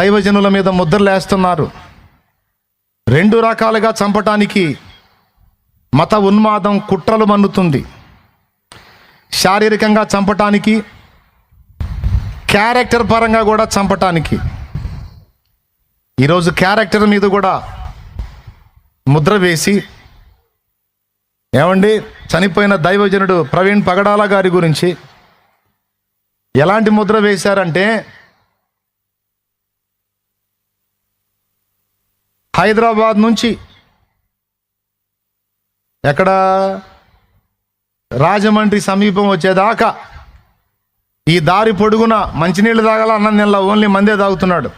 దైవజనుల మీద ముద్రలేస్తున్నారు. రెండు రకాలుగా చంపటానికి మత ఉన్మాదం కుట్రలు మన్నుతుంది. శారీరకంగా చంపటానికి క్యారెక్టర్ పరంగా కూడా చంపటానికి. ఈరోజు క్యారెక్టర్ మీద కూడా ముద్ర వేసి ఏమండి చనిపోయిన దైవజనుడు ప్రవీణ్ పగడాల గారి గురించి ఎలాంటి ముద్ర వేశారంటే హైదరాబాద్ నుంచి ఎక్కడ రాజమండ్రి సమీపం వచ్చేదాకా ఈ దారి పొడుగున మంచినీళ్ళు తాగాల అన్నం నెల ఓన్లీ మందే తాగుతున్నాడు.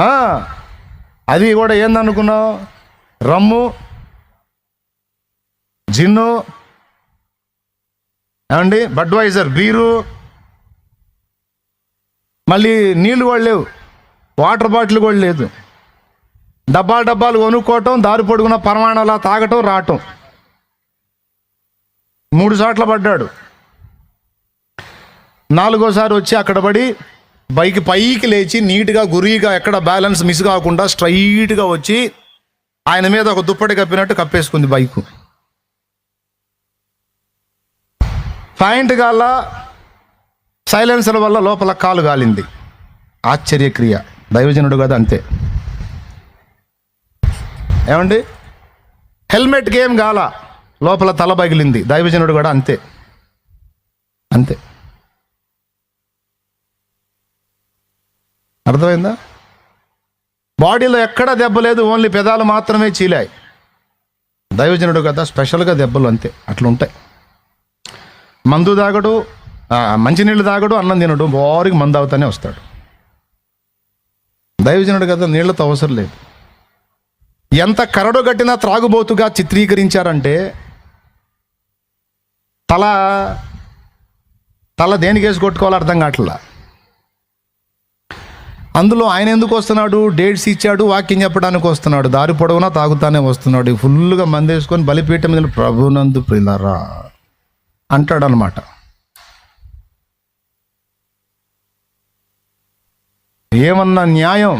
ఆ, అది కూడా ఏందనుకున్నావు? రమ్ము జిన్ను ఏమండి? బడ్వైజర్ బీరు మళ్ళీ నీళ్ళు కూడా లేవు. వాటర్ బాటిల్ కూడా లేదు. డబ్బాలు డబ్బాలు కొనుక్కోవటం దారి పొడుగున పరమాణాలా తాగటం రావటం. మూడు చోట్ల పడ్డాడు. నాలుగోసారి వచ్చి అక్కడ పడి బైక్ పైకి లేచి నీట్గా గురిగా ఎక్కడ బ్యాలెన్స్ మిస్ కాకుండా స్ట్రైట్గా వచ్చి ఆయన మీద ఒక దుప్పటి కప్పినట్టు కప్పేసుకుంది బైకు. పాయింట్ గాల సైలెన్సర్ వల్ల లోపల కాలు గాలింది. ఆశ్చర్యక్రియ. దైవజనుడు కదా అంతే. ఏమండి? హెల్మెట్ గేమ్ గాల లోపల తల పగిలింది. దైవజనుడు కూడా అంతే. అంతే. అర్థమైందా? బాడీలో ఎక్కడా దెబ్బ లేదు ఓన్లీ పెదాలు మాత్రమే చీలాయి. దైవజనుడు కదా స్పెషల్గా దెబ్బలు అంతే. అట్లుంటాయి. మందు తాగడు మంచినీళ్ళు తాగడు అన్నం తినడు వారికి మందు అవుతానే వస్తాడు. దైవజనుడు కదా నీళ్ళతో అవసరం లేదు. ఎంత కరడుగట్టిన త్రాగుబోతుగా చిత్రీకరించారంటే తల తల దేనికి వేసి కొట్టుకోవాలో అర్థం కావట్లా? అందులో ఆయన ఎందుకు వస్తున్నాడు? డేట్స్ ఇచ్చాడు వాక్యం చెప్పడానికి వస్తున్నాడు దారి పొడవునా తాగుతానే వస్తున్నాడు ఫుల్గా మందేసుకొని బలిపీఠం మీద ప్రభునందు ప్రిలరా అంటాడు అనమాట ఏమన్నా న్యాయం?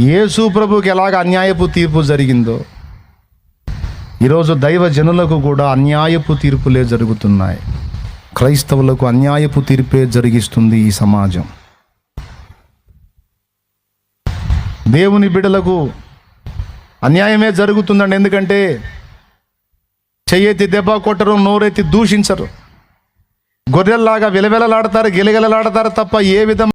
యేసు ప్రభుకి ఎలాగ అన్యాయపు తీర్పు జరిగిందో ఈరోజు దైవ జనులకు కూడా అన్యాయపు తీర్పులే జరుగుతున్నాయి. క్రైస్తవులకు అన్యాయపు తీర్పే జరిగిస్తుంది ఈ సమాజం. దేవుని బిడలకు అన్యాయమే జరుగుతుందండి. ఎందుకంటే చెయ్యెత్తి దెబ్బ కొట్టరు నోరెత్తి దూషించరు. గొర్రెల్లాగా విలవిలలాడతారు గిలగిలలాడతారు తప్ప ఏ విధంగా